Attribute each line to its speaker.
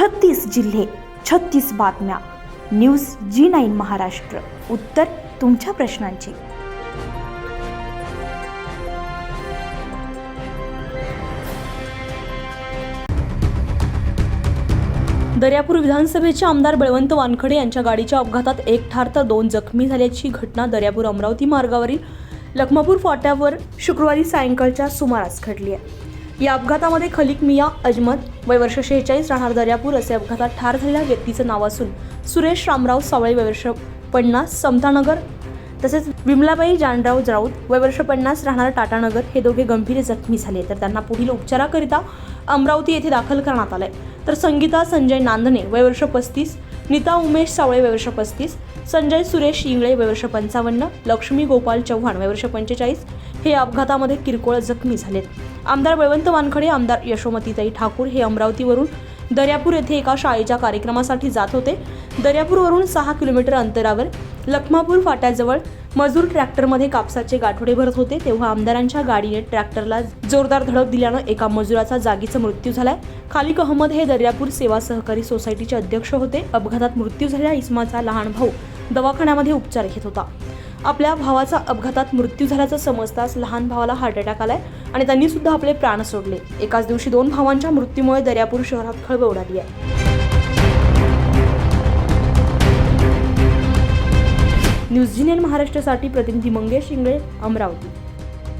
Speaker 1: छत्तीस जिल्हे छत्तीस बातम्या. News G nine Maharashtra. उत्तर तुमच्या प्रश्नांची.
Speaker 2: दर्यापूर विधानसभेचे आमदार बळवंत वानखडे यांच्या गाडीच्या अपघातात एक ठार तर दोन जखमी झाल्याची घटना दर्यापूर अमरावती मार्गावरील लखमापूर फाट्यावर शुक्रवारी सायंकाळच्या सुमारास घडली आहे. या अपघातामध्ये खलिक मिया अजमत वय वर्ष शेहेचाळीस राहणार दर्यापूर असे अपघातात ठार झालेल्या व्यक्तीचं नाव असून सुरेश रामराव सावळे वय वर्ष पन्नास समतानगर तसेच विमलाबाई जानराव राऊत वय वर्ष पन्नास राहणार टाटानगर हे दोघे गंभीर जखमी झाले. तर त्यांना पुढील उपचाराकरिता अमरावती येथे दाखल करण्यात आलंय. तर संगीता संजय नांदणे वय वर्ष पस्तीस नीता उमेश सावळे वय वर्ष पस्तीस संजय सुरेश इंगळे वय वर्ष पंचावन्न लक्ष्मी गोपाल चव्हाण वय वर्ष पंचेचाळीस हे अपघातामध्ये किरकोळ जखमी झालेत. आमदार बळवंत वानखडे आमदार यशोमतीताई ठाकूर हे अमरावतीवरून दर्यापूर येथे एका शाळेच्या कार्यक्रमासाठी जात होते. दर्यापूरवरून सहा किलोमीटर अंतरावर लखमापूर फाट्याजवळ मजूर ट्रॅक्टरमध्ये कापसाचे गाठोडे भरत होते. तेव्हा आमदारांच्या गाडीने ट्रॅक्टरला जोरदार धडक दिल्यानं एका मजुराचा जागीचा मृत्यू झालाय. खालिक अहमद हे दर्यापूर सेवा सहकारी सोसायटीचे अध्यक्ष होते. अपघातात मृत्यू झालेल्या इस्माचा लहान भाऊ दवाखान्यामध्ये उपचार घेत होता. आपल्या भावाचा अपघातात मृत्यू झाल्याचं समजताच लहान भावाला हार्ट अटॅक आलाय आणि त्यांनी सुद्धा आपले प्राण सोडले. एकाच दिवशी दोन भावांच्या मृत्यूमुळे दर्यापूर शहरात खळबळ उडाली आहे. न्यूज महाराष्ट्रासाठी प्रतिनिधी मंगेश इंगळे अमरावती.